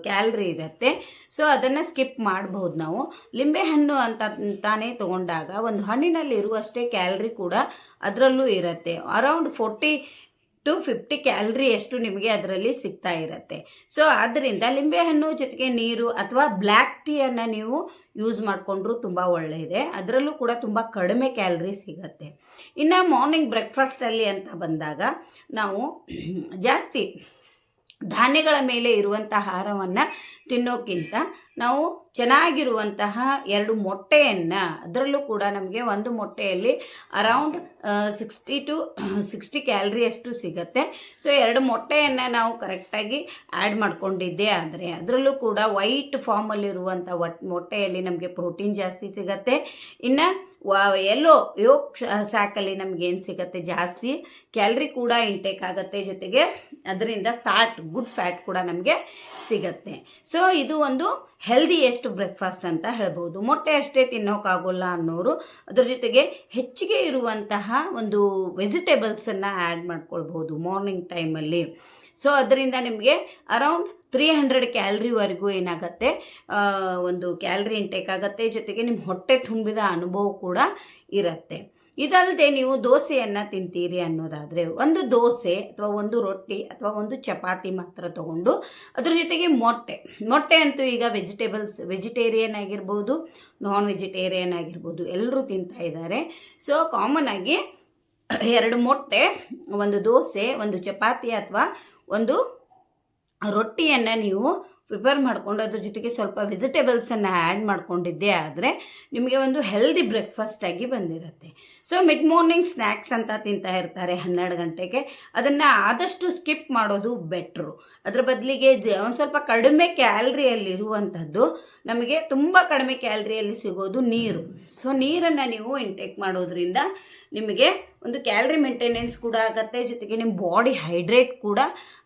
ಕ್ಯಾಲ್ರಿ ಇರುತ್ತೆ. ಸೊ ಅದನ್ನು ಸ್ಕಿಪ್ ಮಾಡಬಹುದು ನಾವು. ಲಿಂಬೆ ಹಣ್ಣು ಅಂತ ತಾನೇ ತಗೊಂಡಾಗ ಒಂದು ಹಣ್ಣಿನಲ್ಲಿ ಇರುವಷ್ಟೇ ಕ್ಯಾಲ್ರಿ ಕೂಡ ಅದರಲ್ಲೂ ಇರುತ್ತೆ. Around forty to fifty calorie ಎಷ್ಟು ನಿಮಗೆ ಅದರಲ್ಲಿ ಸಿಗ್ತಾ ಇರುತ್ತೆ. ಸೊ ಆದ್ದರಿಂದ ಲಿಂಬೆಹಣ್ಣು ಜೊತೆಗೆ ನೀರು ಅಥವಾ ಬ್ಲ್ಯಾಕ್ ಟೀಯನ್ನು ನೀವು ಯೂಸ್ ಮಾಡಿಕೊಂಡ್ರೂ ತುಂಬ ಒಳ್ಳೆಯದೆ. ಅದರಲ್ಲೂ ಕೂಡ ತುಂಬ ಕಡಿಮೆ ಕ್ಯಾಲ್ರಿ ಸಿಗುತ್ತೆ. ಇನ್ನು ಮಾರ್ನಿಂಗ್ ಬ್ರೇಕ್ಫಾಸ್ಟಲ್ಲಿ ಅಂತ ಬಂದಾಗ ನಾವು ಜಾಸ್ತಿ ಧಾನ್ಯಗಳ ಮೇಲೆ ಇರುವಂಥ ಆಹಾರವನ್ನು ತಿನ್ನೋಕ್ಕಿಂತ ನಾವು ಚೆನ್ನಾಗಿರುವಂತಹ ಎರಡು ಮೊಟ್ಟೆಯನ್ನು, ಅದರಲ್ಲೂ ಕೂಡ ನಮಗೆ ಒಂದು ಮೊಟ್ಟೆಯಲ್ಲಿ ಅರೌಂಡ್ ಸಿಕ್ಸ್ಟಿ ಟು ಸಿಕ್ಸ್ಟಿ ಕ್ಯಾಲ್ರಿಯಷ್ಟು ಸಿಗುತ್ತೆ. ಸೊ ಎರಡು ಮೊಟ್ಟೆಯನ್ನು ನಾವು ಕರೆಕ್ಟಾಗಿ ಆ್ಯಡ್ ಮಾಡ್ಕೊಂಡಿದ್ದೆ ಆದರೆ ಅದರಲ್ಲೂ ಕೂಡ ವೈಟ್ ಫಾರ್ಮಲ್ಲಿರುವಂಥ ಒಟ್ ಮೊಟ್ಟೆಯಲ್ಲಿ ನಮಗೆ ಪ್ರೋಟೀನ್ ಜಾಸ್ತಿ ಸಿಗತ್ತೆ. ಇನ್ನು ಎಲ್ಲೋ ಯೋಗ ಸ್ಯಾಕಲ್ಲಿ ನಮ್ಗೆ ಏನು ಸಿಗುತ್ತೆ ಜಾಸ್ತಿ. ಕ್ಯಾಲ್ರಿ ಕೂಡ ಇಂಟೇಕ್ ಆಗುತ್ತೆ ಜೊತೆಗೆ ಅದರಿಂದ ಫ್ಯಾಟ್ ಗುಡ್ ಫ್ಯಾಟ್ ಕೂಡ ನಮಗೆ ಸಿಗತ್ತೆ. ಸೊ ಇದು ಒಂದು ಹೆಲ್ದಿಯೆಸ್ಟ್ ಬ್ರೇಕ್ಫಾಸ್ಟ್ ಅಂತ ಹೇಳ್ಬೋದು. ಮೊಟ್ಟೆ ಅಷ್ಟೇ ತಿನ್ನೋಕ್ಕಾಗೋಲ್ಲ ಅನ್ನೋರು, ಅದ್ರ ಜೊತೆಗೆ ಹೆಚ್ಚಿಗೆ ಇರುವಂತಹ ಒಂದು ವೆಜಿಟೇಬಲ್ಸನ್ನು ಆ್ಯಡ್ ಮಾಡ್ಕೊಳ್ಬೋದು ಮಾರ್ನಿಂಗ್ ಟೈಮಲ್ಲಿ ಸೊ ಅದರಿಂದ ನಿಮಗೆ ಅರೌಂಡ್ ತ್ರೀ ಹಂಡ್ರೆಡ್ ಕ್ಯಾಲ್ರಿವರೆಗೂ ಏನಾಗುತ್ತೆ? ಒಂದು ಕ್ಯಾಲ್ರಿ ಇಂಟೇಕ್ ಆಗುತ್ತೆ. ಜೊತೆಗೆ ನಿಮ್ಮ ಹೊಟ್ಟೆ ತುಂಬಿದ ಅನುಭವ ಕೂಡ ಇರುತ್ತೆ. ಇದಲ್ಲದೆ ನೀವು ದೋಸೆಯನ್ನು ತಿಂತೀರಿ ಅನ್ನೋದಾದರೆ, ಒಂದು ದೋಸೆ ಅಥವಾ ಒಂದು ರೊಟ್ಟಿ ಅಥವಾ ಒಂದು ಚಪಾತಿ ಮಾತ್ರ ತಗೊಂಡು ಅದ್ರ ಜೊತೆಗೆ ಮೊಟ್ಟೆ. ಮೊಟ್ಟೆ ಅಂತೂ ಈಗ ವೆಜಿಟೇಬಲ್ಸ್ ವೆಜಿಟೇರಿಯನ್ ಆಗಿರ್ಬೋದು ನಾನ್ ವೆಜಿಟೇರಿಯನ್ ಆಗಿರ್ಬೋದು, ಎಲ್ಲರೂ ತಿಂತಾ ಇದ್ದಾರೆ. ಸೊ ಕಾಮನ್ ಆಗಿ ಎರಡು ಮೊಟ್ಟೆ, ಒಂದು ದೋಸೆ, ಒಂದು ಚಪಾತಿ ಅಥವಾ ಒಂದು ರೊಟ್ಟಿಯನ್ನು ನೀವು ಪ್ರಿಪೇರ್ ಮಾಡಿಕೊಂಡು ಅದ್ರ ಜೊತೆಗೆ ಸ್ವಲ್ಪ ವೆಜಿಟೇಬಲ್ಸನ್ನು ಆ್ಯಡ್ ಮಾಡ್ಕೊಂಡಿದ್ದೆ ಆದರೆ ನಿಮಗೆ ಒಂದು ಹೆಲ್ದಿ ಬ್ರೇಕ್ಫಾಸ್ಟ್ ಆಗಿ ಬಂದಿರುತ್ತೆ. ಸೊ ಮಿಡ್ ಮಾರ್ನಿಂಗ್ ಸ್ನ್ಯಾಕ್ಸ್ ಅಂತ ತಿಂತಾ ಇರ್ತಾರೆ ಹನ್ನೆರಡು ಗಂಟೆಗೆ. ಅದನ್ನು ಆದಷ್ಟು ಸ್ಕಿಪ್ ಮಾಡೋದು ಬೆಟ್ರು ಅದ್ರ ಬದಲಿಗೆ ಒಂದು ಸ್ವಲ್ಪ ಕಡಿಮೆ ಕ್ಯಾಲ್ರಿಯಲ್ಲಿರುವಂಥದ್ದು ನಮಗೆ ತುಂಬ ಕಡಿಮೆ ಕ್ಯಾಲ್ರಿಯಲ್ಲಿ ಸಿಗೋದು ನೀರು. ಸೊ ನೀರನ್ನು ನೀವು ಇಂಟೇಕ್ ಮಾಡೋದ್ರಿಂದ ನಿಮಗೆ ಒಂದು ಕ್ಯಾಲ್ರಿ ಮೇಂಟೆನೆನ್ಸ್ ಕೂಡ ಆಗುತ್ತೆ, ಜೊತೆಗೆ ನಿಮ್ಮ ಬಾಡಿ ಹೈಡ್ರೇಟ್ ಕೂಡ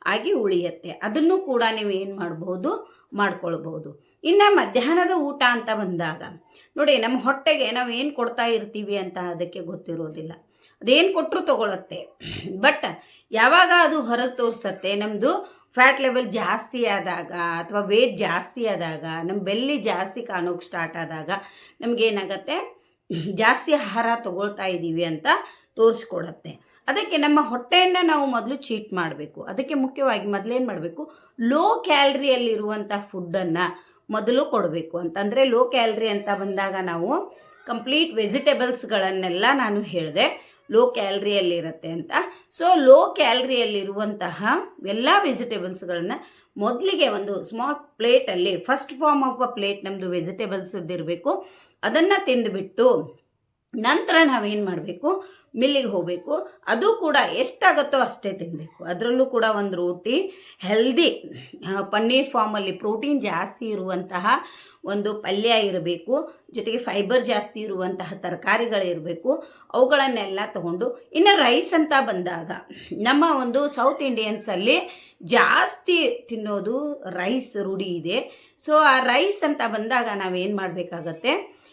ಆಗಿ ಉಳಿಯುತ್ತೆ. ಅದನ್ನು ಕೂಡ ನೀವು ಏನು ಮಾಡ್ಬೋದು, ಮಾಡ್ಕೊಳ್ಬೋದು. ಇನ್ನು ಮಧ್ಯಾಹ್ನದ ಊಟ ಅಂತ ಬಂದಾಗ, ನೋಡಿ ನಮ್ಮ ಹೊಟ್ಟೆಗೆ ನಾವು ಏನು ಕೊಡ್ತಾ ಇರ್ತೀವಿ ಅಂತ ಅದಕ್ಕೆ ಗೊತ್ತಿರೋದಿಲ್ಲ. ಅದೇನು ಕೊಟ್ಟರು ತಗೊಳುತ್ತೆ. ಬಟ್ ಯಾವಾಗ ಅದು ಹೊರಗೆ ತೋರಿಸತ್ತೆ ನಮ್ಮದು ಫ್ಯಾಟ್ ಲೆವೆಲ್ ಜಾಸ್ತಿ ಆದಾಗ ಅಥವಾ ವೇಟ್ ಜಾಸ್ತಿ ಆದಾಗ ನಮ್ಮ ಬೆಲ್ಲಿ ಜಾಸ್ತಿ ಕಾಣೋಕೆ ಸ್ಟಾರ್ಟ್ ಆದಾಗ ನಮಗೇನಾಗತ್ತೆ ಜಾಸ್ತಿ ಆಹಾರ ತಗೊಳ್ತಾ ಇದ್ದೀವಿ ಅಂತ ತೋರಿಸ್ಕೊಡತ್ತೆ. ಅದಕ್ಕೆ ನಮ್ಮ ಹೊಟ್ಟೆಯನ್ನು ನಾವು ಮೊದಲು ಚೀಟ್ ಮಾಡಬೇಕು. ಅದಕ್ಕೆ ಮುಖ್ಯವಾಗಿ ಮೊದಲೇನು ಮಾಡಬೇಕು? ಲೋ ಕ್ಯಾಲ್ರಿಯಲ್ಲಿರುವಂಥ ಫುಡ್ಡನ್ನು ಮೊದಲು ಕೊಡಬೇಕು. ಅಂತಂದರೆ ಲೋ ಕ್ಯಾಲ್ರಿ ಅಂತ ಬಂದಾಗ ನಾವು ಕಂಪ್ಲೀಟ್ ವೆಜಿಟೇಬಲ್ಸ್ಗಳನ್ನೆಲ್ಲ ನಾನು ಹೇಳಿದೆ. ಲೋ ಕ್ಯಾಲ್ರಿಯಲ್ಲಿರುತ್ತೆ ಅಂತ. ಸೊ ಲೋ ಕ್ಯಾಲ್ರಿಯಲ್ಲಿರುವಂತಹ ಎಲ್ಲ ವೆಜಿಟೇಬಲ್ಸ್ಗಳನ್ನು ಮೊದಲಿಗೆ ಒಂದು small ಪ್ಲೇಟಲ್ಲಿ first form of a plate ನಮ್ಮದು ವೆಜಿಟೇಬಲ್ಸ್ ಇರಬೇಕು ಅದನ್ನು ತಿಂದುಬಿಟ್ಟು ನಂತರ ನಾವೇನು ಮಾಡಬೇಕು? ಮಿಲ್ಲಿಗೆ ಹೋಗಬೇಕು. ಅದು ಕೂಡ ಎಷ್ಟಾಗುತ್ತೋ ಅಷ್ಟೇ ತಿನ್ನಬೇಕು ಅದರಲ್ಲೂ ಕೂಡ ಒಂದು ರೋಟಿ ಹೆಲ್ದಿ ಪನ್ನೀರ್ ಫಾರ್ಮಲ್ಲಿ ಪ್ರೋಟೀನ್ ಜಾಸ್ತಿ ಇರುವಂತಹ ಒಂದು ಪಲ್ಯ ಇರಬೇಕು. ಜೊತೆಗೆ ಫೈಬರ್ ಜಾಸ್ತಿ ಇರುವಂತಹ ತರಕಾರಿಗಳಿರಬೇಕು ಅವುಗಳನ್ನೆಲ್ಲ ತಗೊಂಡು ಇನ್ನು ರೈಸ್ ಅಂತ ಬಂದಾಗ ನಮ್ಮ ಒಂದು ಸೌತ್ ಇಂಡಿಯನ್ಸಲ್ಲಿ ಜಾಸ್ತಿ ತಿನ್ನೋದು ರೈಸ್ ರೂಢಿ ಇದೆ. ಸೊ ಆ ರೈಸ್ ಅಂತ ಬಂದಾಗ ನಾವೇನು ಮಾಡಬೇಕಾಗತ್ತೆ?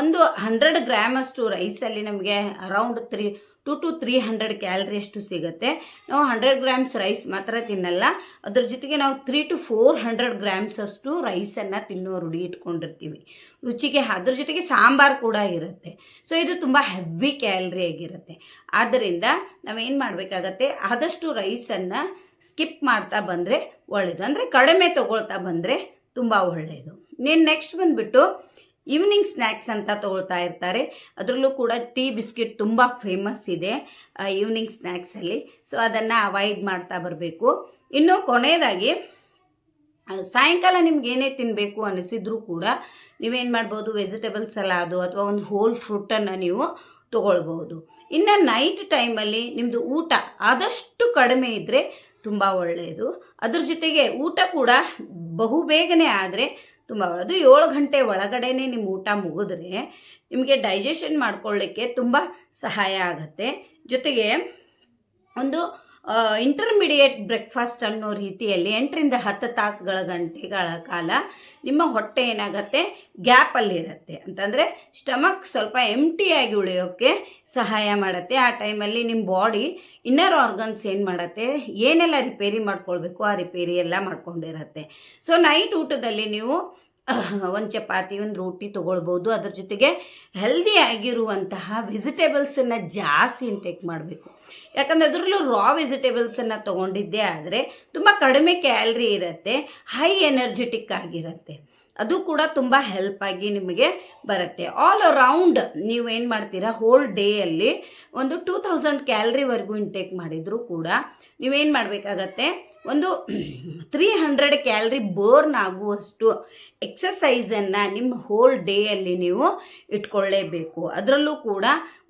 ಒಂದು ಹಂಡ್ರೆಡ್ ಗ್ರಾಮಷ್ಟು ರೈಸಲ್ಲಿ ನಮಗೆ around three to two three hundred ಕ್ಯಾಲ್ರಿಯಷ್ಟು ಸಿಗುತ್ತೆ. ನಾವು ಹಂಡ್ರೆಡ್ ಗ್ರಾಮ್ಸ್ ರೈಸ್ ಮಾತ್ರ ತಿನ್ನಲ್ಲ. ಅದ್ರ ಜೊತೆಗೆ ನಾವು three to four hundred grams ಅಷ್ಟು ರೈಸನ್ನು ತಿನ್ನೋ ರುಡಿ ಇಟ್ಕೊಂಡಿರ್ತೀವಿ. ರುಚಿಗೆ, ಅದ್ರ ಜೊತೆಗೆ ಸಾಂಬಾರು ಕೂಡ ಇರುತ್ತೆ. ಸೊ ಇದು ತುಂಬ ಹೆವಿ ಕ್ಯಾಲ್ರಿ ಆಗಿರುತ್ತೆ. ಆದ್ದರಿಂದ ನಾವೇನು ಮಾಡಬೇಕಾಗತ್ತೆ? ಆದಷ್ಟು ರೈಸನ್ನು ಸ್ಕಿಪ್ ಮಾಡ್ತಾ ಬಂದರೆ ಒಳ್ಳೆಯದು ಅಂದರೆ ಕಡಿಮೆ ತೊಗೊಳ್ತಾ ಬಂದರೆ ತುಂಬ ಒಳ್ಳೆಯದು ನೀನು ನೆಕ್ಸ್ಟ್ ಬಂದುಬಿಟ್ಟು ಈವ್ನಿಂಗ್ ಸ್ನ್ಯಾಕ್ಸ್ ಅಂತ ತಗೊಳ್ತಾ ಇರ್ತಾರೆ. ಅದರಲ್ಲೂ ಕೂಡ ಟೀ ಬಿಸ್ಕಿಟ್ ತುಂಬ ಫೇಮಸ್ ಇದೆ ಈವ್ನಿಂಗ್ ಸ್ನ್ಯಾಕ್ಸಲ್ಲಿ ಸೊ ಅದನ್ನು ಅವಾಯ್ಡ್ ಮಾಡ್ತಾ ಬರಬೇಕು. ಇನ್ನು ಕೊನೆಯದಾಗಿ ಸಾಯಂಕಾಲ ನಿಮ್ಗೆ ಏನೇ ತಿನ್ನಬೇಕು ಅನಿಸಿದ್ರೂ ಕೂಡ ನೀವೇನು ಮಾಡ್ಬೋದು ವೆಜಿಟೇಬಲ್ಸ್ ಎಲ್ಲ ಅದು ಅಥವಾ ಒಂದು ಹೋಲ್ ಫ್ರೂಟನ್ನು ನೀವು ತಗೊಳ್ಬಹುದು. ಇನ್ನು ನೈಟ್ ಟೈಮಲ್ಲಿ ನಿಮ್ಮದು ಊಟ ಆದಷ್ಟು ಕಡಿಮೆ ಇದ್ದರೆ ತುಂಬ ಒಳ್ಳೆಯದು ಅದ್ರ ಜೊತೆಗೆ ಊಟ ಕೂಡ ಬಹುಬೇಗನೆ ಆದರೆ ತುಂಬ ಒಳ್ಳೆಯದು ಏಳು ಗಂಟೆ ಒಳಗಡೆನೆ ನಿಮ್ಮ ಊಟ ಮುಗಿದ್ರೆ ನಿಮಗೆ ಡೈಜೆಷನ್ ಮಾಡ್ಕೊಳ್ಳಿಕ್ಕೆ ತುಂಬ ಸಹಾಯ ಆಗುತ್ತೆ. ಜೊತೆಗೆ ಒಂದು ಇಂಟರ್ಮಿಡಿಯೇಟ್ ಬ್ರೇಕ್ಫಾಸ್ಟ್ ಅನ್ನೋ ರೀತಿಯಲ್ಲಿ ಎಂಟರಿಂದ ಹತ್ತು ತಾಸುಗಳ ಗಂಟೆಗಳ ಕಾಲ ನಿಮ್ಮ ಹೊಟ್ಟೆ ಏನಾಗುತ್ತೆ? ಗ್ಯಾಪಲ್ಲಿರುತ್ತೆ ಅಂತಂದರೆ ಸ್ಟಮಕ್ ಸ್ವಲ್ಪ ಎಂಟಿಯಾಗಿ ಉಳಿಯೋಕ್ಕೆ ಸಹಾಯ ಮಾಡುತ್ತೆ. ಆ ಟೈಮಲ್ಲಿ ನಿಮ್ಮ ಬಾಡಿ ಇನ್ನರ್ ಆರ್ಗನ್ಸ್ ಏನು ಮಾಡುತ್ತೆ? ಏನೆಲ್ಲ ರಿಪೇರಿ ಮಾಡ್ಕೊಳ್ಬೇಕು? ಆ ರಿಪೇರಿ ಎಲ್ಲ ಮಾಡ್ಕೊಂಡಿರುತ್ತೆ. ಸೊ ನೈಟ್ ಊಟದಲ್ಲಿ ನೀವು ಒಂದು ಚಪಾತಿ, ಒಂದು ರೋಟಿ ತೊಗೊಳ್ಬೋದು. ಅದ್ರ ಜೊತೆಗೆ ಹೆಲ್ದಿ ಆಗಿರುವಂತಹ ವೆಜಿಟೇಬಲ್ಸನ್ನು ಜಾಸ್ತಿ ಇಂಟೇಕ್ ಮಾಡಬೇಕು. ಯಾಕಂದರೆ ಅದರಲ್ಲೂ ರಾ ವೆಜಿಟೇಬಲ್ಸನ್ನು ತೊಗೊಂಡಿದ್ದೇ ಆದರೆ ತುಂಬ ಕಡಿಮೆ ಕ್ಯಾಲ್ರಿ ಇರುತ್ತೆ ಹೈ ಎನರ್ಜೆಟಿಕ್ ಆಗಿರುತ್ತೆ. ಅದು ಕೂಡ ತುಂಬ ಹೆಲ್ಪ್ ಆಗಿ ನಿಮಗೆ ಬರುತ್ತೆ. ಆಲ್ ಅರೌಂಡ್ ನೀವೇನು ಮಾಡ್ತೀರಾ ಹೋಲ್ ಡೇಯಲ್ಲಿ ಒಂದು ಟೂ ತೌಸಂಡ್ ಕ್ಯಾಲ್ರಿವರೆಗೂ ಇಂಟೇಕ್ ಮಾಡಿದರೂ ಕೂಡ ನೀವೇನು ಮಾಡಬೇಕಾಗತ್ತೆ ಒಂದು ತ್ರೀ ಹಂಡ್ರೆಡ್ ಕ್ಯಾಲ್ರಿ ಬರ್ನ್ ಆಗುವಷ್ಟು ಎಕ್ಸಸೈಸನ್ನು ನಿಮ್ಮ ಹೋಲ್ ಡೇಯಲ್ಲಿ ನೀವು ಇಟ್ಕೊಳ್ಳೇಬೇಕು. ಅದರಲ್ಲೂ ಕೂಡ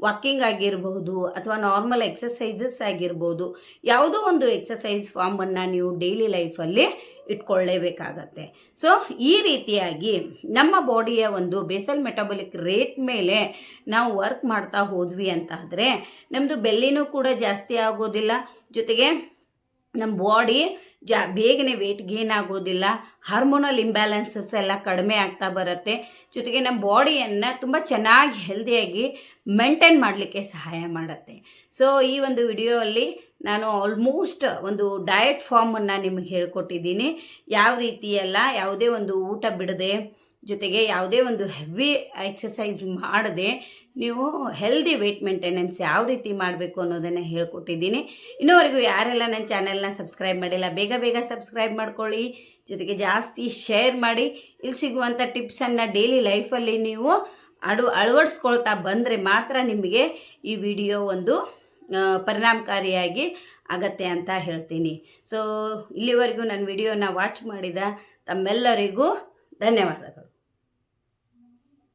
ವಾಕಿಂಗ್ ಆಗಿರಬಹುದು ಅಥವಾ ನಾರ್ಮಲ್ ಎಕ್ಸಸೈಸಸ್ ಆಗಿರ್ಬೋದು. ಯಾವುದೋ ಒಂದು ಎಕ್ಸಸೈಸ್ ಫಾರ್ಮನ್ನು ನೀವು ಡೈಲಿ ಲೈಫಲ್ಲಿ ಇಟ್ಕೊಳ್ಳೇಬೇಕಾಗತ್ತೆ. ಸೊ ಈ ರೀತಿಯಾಗಿ ನಮ್ಮ ಬಾಡಿಯ ಒಂದು ಬೇಸಲ್ ಮೆಟಬಲಿಕ್ ರೇಟ್ ಮೇಲೆ ನಾವು ವರ್ಕ್ ಮಾಡ್ತಾ ಹೋದ್ವಿ ಅಂತಾದರೆ ನಮ್ಮದು ಬೆಲ್ಲಿನೂ ಕೂಡ ಜಾಸ್ತಿ ಆಗೋದಿಲ್ಲ. ಜೊತೆಗೆ ನಮ್ಮ ಬಾಡಿ ಜಾ, ಬೇಗನೆ ವೆಯ್ಟ್ ಗೇನ್ ಆಗೋದಿಲ್ಲ ಹಾರ್ಮೋನಲ್ ಇಂಬ್ಯಾಲೆನ್ಸಸ್ ಎಲ್ಲ ಕಡಿಮೆ ಆಗ್ತಾ ಬರುತ್ತೆ. ಜೊತೆಗೆ ನಮ್ಮ ಬಾಡಿಯನ್ನು ತುಂಬ ಚೆನ್ನಾಗಿ ಹೆಲ್ದಿಯಾಗಿ ಮೇಂಟೈನ್ ಮಾಡಲಿಕ್ಕೆ ಸಹಾಯ ಮಾಡುತ್ತೆ. ಸೊ ಈ ಒಂದು ವಿಡಿಯೋಲ್ಲಿ ನಾನು ಆಲ್ಮೋಸ್ಟ್ ಒಂದು ಡಯಟ್ ಫಾರ್ಮನ್ನು ನಿಮಗೆ ಹೇಳ್ಕೊಟ್ಟಿದ್ದೀನಿ. ಯಾವ ರೀತಿಯೆಲ್ಲ ಯಾವುದೇ ಒಂದು ಊಟ ಬಿಡದೆ ಜೊತೆಗೆ ಯಾವುದೇ ಒಂದು ಹೆವಿ ಎಕ್ಸಸೈಸ್ ಮಾಡದೆ ನೀವು ಹೆಲ್ದಿ ವೆಯ್ಟ್ ಮೇಂಟೆನೆನ್ಸ್ ಯಾವ ರೀತಿ ಮಾಡಬೇಕು ಅನ್ನೋದನ್ನು ಹೇಳ್ಕೊಟ್ಟಿದ್ದೀನಿ. ಇನ್ನೂವರೆಗೂ ಯಾರೆಲ್ಲ ನನ್ನ ಚಾನೆಲ್ನ ಸಬ್ಸ್ಕ್ರೈಬ್ ಮಾಡಿಲ್ಲ, ಬೇಗ ಬೇಗ ಸಬ್ಸ್ಕ್ರೈಬ್ ಮಾಡ್ಕೊಳ್ಳಿ. ಜೊತೆಗೆ ಜಾಸ್ತಿ ಶೇರ್ ಮಾಡಿ. ಇಲ್ಲಿ ಸಿಗುವಂಥ ಟಿಪ್ಸನ್ನು ಡೈಲಿ ಲೈಫಲ್ಲಿ ನೀವು ಅಡು, ಅಳವಡಿಸ್ಕೊಳ್ತಾ ಬಂದರೆ ಮಾತ್ರ ನಿಮಗೆ ಈ ವಿಡಿಯೋ ಒಂದು ಪರಿಣಾಮಕಾರಿಯಾಗಿ ಆಗತ್ತೆ ಅಂತ ಹೇಳ್ತೀನಿ. ಸೊ ಇಲ್ಲಿವರೆಗೂ ನನ್ನ ವಿಡಿಯೋನ ವಾಚ್ ಮಾಡಿದ ತಮ್ಮೆಲ್ಲರಿಗೂ ಧನ್ಯವಾದಗಳು.